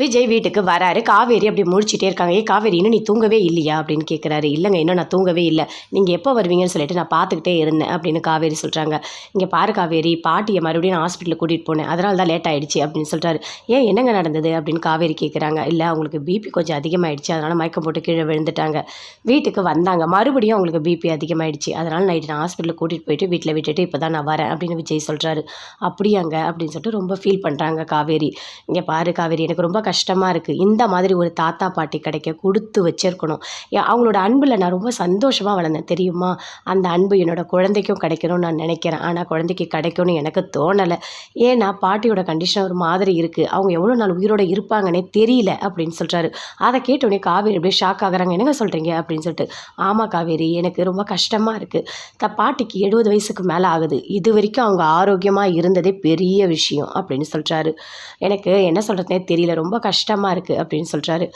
விஜய் வீட்டுக்கு வராரு. காவேரி அப்படி முடிச்சுட்டே இருக்காங்க. ஏ காவேரி இன்னும் நீ தூங்கவே இல்லையா? அப்படின்னு கேட்குறாரு இல்லைங்க இன்னும் நான் தூங்கவே இல்லை. நீங்கள் எப்போ வருவீங்கன்னு சொல்லிட்டு நான் பார்த்துக்கிட்டே இருந்தேன் அப்படின்னு காவேரி சொல்கிறாங்க இங்கே பாரு காவேரி பாட்டியை மறுபடியும் நான் ஹாஸ்பிட்டலுக்கு கூட்டிகிட்டு போனேன். அதனால தான் லேட் ஆகிடுச்சு அப்படின்னு சொல்கிறாரு ஏன் என்னங்க நடந்தது? அப்படின்னு காவேரி கேட்குறாங்க இல்லை அவங்களுக்கு பிபி கொஞ்சம் அதிகமாகிடுச்சு அதனால் மயக்கம் போட்டு கீழே விழுந்துட்டாங்க. வீட்டுக்கு வந்தாங்க. மறுபடியும் அவங்களுக்கு பிபி அதிகமாகிடுச்சு அதனால் நைட்டு நான் ஹாஸ்பிட்டலுக்கு கூட்டிகிட்டு போயிட்டு வீட்டில் விட்டுட்டு இப்போ தான் நான் வரேன் அப்படின்னு விஜய் சொல்கிறாரு அப்படியாங்க அப்படின்னு சொல்லிட்டு ரொம்ப ஃபீல் பண்ணுறாங்க காவேரி. இங்கே பாரு காவேரி எனக்கு ரொம்ப கஷ்டமாக இருக்குது இந்த மாதிரி ஒரு தாத்தா பாட்டி கிடைக்க கொடுத்து வச்சிருக்கணும். அவங்களோட அன்பில் நான் ரொம்ப சந்தோஷமாக வளர்ந்தேன். தெரியுமா? அந்த அன்பு என்னோடய குழந்தைக்கும் கிடைக்கணும்னு நான் நினைக்கிறேன். ஆனால் குழந்தைக்கு கிடைக்கும்னு எனக்கு தோணலை. ஏன்னா பாட்டியோட கண்டிஷன் ஒரு மாதிரி இருக்குது அவங்க எவ்வளோ நாள் உயிரோட இருப்பாங்கன்னே தெரியல அப்படின்னு சொல்கிறாரு அதை கேட்டோடனே காவேரி அப்படியே ஷாக் ஆகுறாங்க. என்னங்க சொல்கிறீங்க அப்படின்னு சொல்லிட்டு ஆமாம் காவேரி எனக்கு ரொம்ப கஷ்டமாக இருக்குது த பாட்டிக்கு எழுபது வயசுக்கு மேலே ஆகுது. இது வரைக்கும் அவங்க ஆரோக்கியமாக இருந்ததே பெரிய விஷயம். அப்படின்னு சொல்கிறாரு எனக்கு என்ன சொல்கிறதுனே தெரியல. ரொம்ப ரொம்ப கஷ்டமாக இருக்குது அப்படின்னு சொல்கிறாரு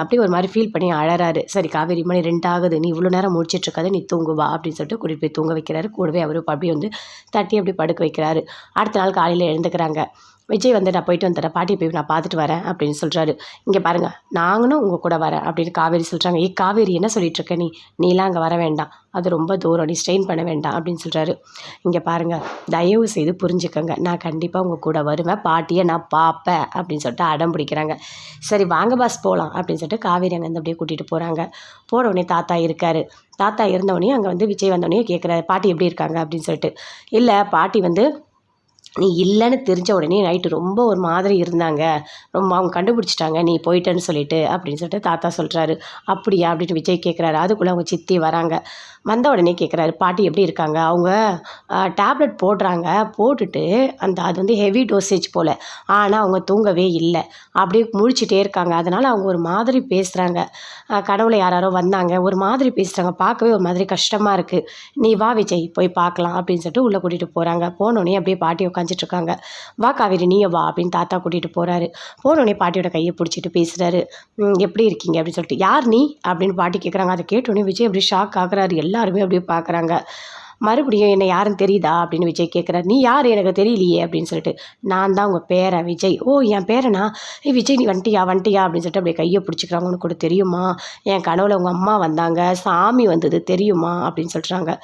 அப்படியே ஒரு மாதிரி ஃபீல் பண்ணி அழறாரு. சரி காவேரி மணி ரெண்டு ஆகுது நீ இவ்வளோ நேரம் முடிச்சிட்ருக்காது நீ தூங்குவா அப்படின்னு சொல்லிட்டு கூட்டிகிட்டு போய் தூங்க வைக்கிறாரு. கூடவே அவர் அப்படியே வந்து தட்டி அப்படி படுக்க வைக்கிறாரு. அடுத்த நாள் காலையில் எழுந்துக்கிறாங்க. விஜய் வந்து நான் போயிட்டு வந்துடுறேன். பாட்டியை போய் நான் பார்த்துட்டு வரேன் அப்படின்னு சொல்கிறாரு இங்கே பாருங்கள் நாங்களும் உங்கள் கூட வரேன் அப்படின்னு காவேரி சொல்கிறாங்க ஏ காவேரி என்ன சொல்லிட்டுருக்க நீ? நீலாம் அங்கே வர வேண்டாம். அது ரொம்ப தூரம் நீ ஸ்ட்ரெயின் பண்ண வேண்டாம் அப்படின்னு சொல்கிறாரு இங்கே பாருங்கள் தயவு செய்து புரிஞ்சுக்கோங்க. நான் கண்டிப்பாக உங்கள் கூட வருவேன். பாட்டியை நான் பார்ப்பேன் அப்படின்னு சொல்லிட்டு அடம் பிடிக்கிறாங்க. சரி வாங்க பாஸ் போகலாம் அப்படின்னு சொல்லிட்டு காவேரி அங்கேருந்து அப்படியே கூட்டிகிட்டு போகிறாங்க போன உடனே தாத்தா இருக்காரு. தாத்தா இருந்தவொடனே அங்கே வந்து விஜய் வந்தோடனே கேட்குறாரு பாட்டி எப்படி இருக்காங்க? அப்படின்னு சொல்லிட்டு. இல்லை பாட்டி வந்து நீ இல்லைன்னு தெரிஞ்ச உடனே நைட்டு ரொம்ப ஒரு மாதிரி இருந்தாங்க. ரொம்ப அவங்க கண்டுபிடிச்சிட்டாங்க நீ போயிட்டேன்னு சொல்லிட்டு அப்படின்னு சொல்லிட்டு தாத்தா சொல்கிறாரு அப்படியா? அப்படின்ட்டு விஜய் கேட்குறாரு அதுக்குள்ளே அவங்க சித்தி வராங்க. வந்த உடனே கேட்குறாரு பாட்டி எப்படி இருக்காங்க? அவங்க டேப்லெட் போடுறாங்க. போட்டுட்டு அந்த அது வந்து ஹெவி டோசேஜ் போல். ஆனால் அவங்க தூங்கவே இல்லை. அப்படியே முழிச்சிட்டே இருக்காங்க. அதனால் அவங்க ஒரு மாதிரி பேசுகிறாங்க கடவுளை யாராரோ வந்தாங்க. ஒரு மாதிரி பேசுகிறாங்க பார்க்கவே ஒரு மாதிரி கஷ்டமாக இருக்குது நீ வா விஜய் போய் பார்க்கலாம். அப்படின்னு சொல்லிட்டு உள்ளே கூட்டிகிட்டு போகிறாங்க போனோடனே அப்படியே பாட்டி உட்காந்து இருக்காங்க வா காவேரி நீயே வா அப்படின்னு தாத்தா கூட்டிகிட்டு போகிறாரு போனோடனே பாட்டியோட கையை பிடிச்சிட்டு பேசுகிறாரு எப்படி இருக்கீங்க? அப்படின்னு சொல்லிட்டு யார் நீ? அப்படின்னு பாட்டி கேட்குறாங்க அதை கேட்டோடனே விஜய் அப்படியே ஷாக் ஆகுறாரு. எல்லாருமே அப்படியே பார்க்குறாங்க மறுபடியும் என்ன யாருன்னு தெரியுதா? அப்படின்னு விஜய் கேட்குறாரு நீ யார்? எனக்கு தெரியலையே. அப்படின்னு சொல்லிட்டு நான் தான் உங்கள் பேரன் விஜய். ஓ என் பேரனா? ஏ விஜய் நீ வந்துட்டியா வந்துட்டியா அப்படின்னு சொல்லிட்டு அப்படியே கையை பிடிச்சிக்கிறாங்க. உனக்கு கூட தெரியுமா? என் கனவுல உங்கள் அம்மா வந்தாங்க. சாமி வந்தது தெரியுமா? அப்படின்னு சொல்கிறாங்க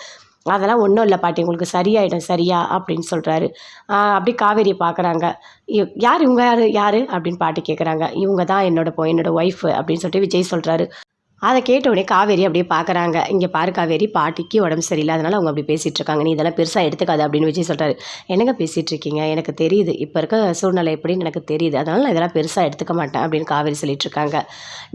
அதெல்லாம் ஒன்றும் இல்லை பாட்டி உங்களுக்கு சரியாயிடும் சரியா அப்படின்னு சொல்கிறாரு அப்படி காவேரியை பார்க்குறாங்க யார் இவங்க யார் யார் அப்படின்னு பாட்டி கேட்குறாங்க இவங்க தான் என்னோட பொ என்னோடய ஒய்ஃபு அப்படின்னு சொல்லிட்டு விஜய் சொல்கிறாரு அதை கேட்ட உடனே காவேரி அப்படியே பார்க்குறாங்க இங்கே பாரு காவேரி பாட்டிக்கு உடம்பு சரியில்லை. அதனால் அவங்க அப்படி பேசிகிட்டு இருக்காங்க. நீ இதெல்லாம் பெருசாக எடுத்துக்காது அப்படின்னு விஜய் சொல்கிறாரு என்னங்க பேசிகிட்டு இருக்கீங்க? எனக்கு தெரியுது. இப்போ இருக்க சூழ்நிலை எப்படின்னு எனக்கு தெரியுது. அதனால் நான் இதெல்லாம் பெருசாக எடுத்துக்க மாட்டேன் அப்படின்னு காவேரி சொல்லிட்டு இருக்காங்க.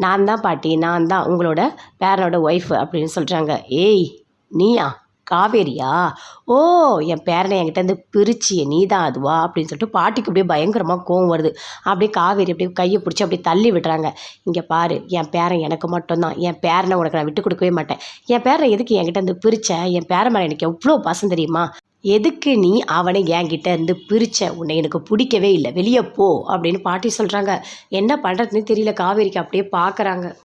நான் தான் பாட்டி நான் தான் உங்களோட பேரனோட ஒய்ஃபு அப்படின்னு சொல்கிறாங்க ஏய் நீயா? காவேரியா? ஓ என் பேரனை என்கிட்ட இருந்து பிரிச்சிய நீ தான் அதுவா? அப்படின்னு சொல்லிட்டு பாட்டிக்கு அப்படியே பயங்கரமாக கோவம் வருது. அப்படியே காவேரி அப்படியே கையை பிடிச்சி அப்படியே தள்ளி விடுறாங்க. இங்கே பாரு என் பேரன் எனக்கு மட்டும்தான். என் பேரனை உனக்கு நான் விட்டு கொடுக்கவே மாட்டேன். என் பேரனை எதுக்கு என்கிட்ட இருந்து பிரிச்ச? என் பேரன் மேலே எனக்கு எவ்வளோ பாசம் தெரியுமா? எதுக்கு நீ அவனை என்கிட்ட இருந்து பிரிச்ச? உன்னை எனக்கு பிடிக்கவே இல்லை. வெளியே போ அப்படின்னு பாட்டி சொல்கிறாங்க என்ன பண்ணுறதுன்னு தெரியல. காவேரிக்கு அப்படியே பார்க்குறாங்க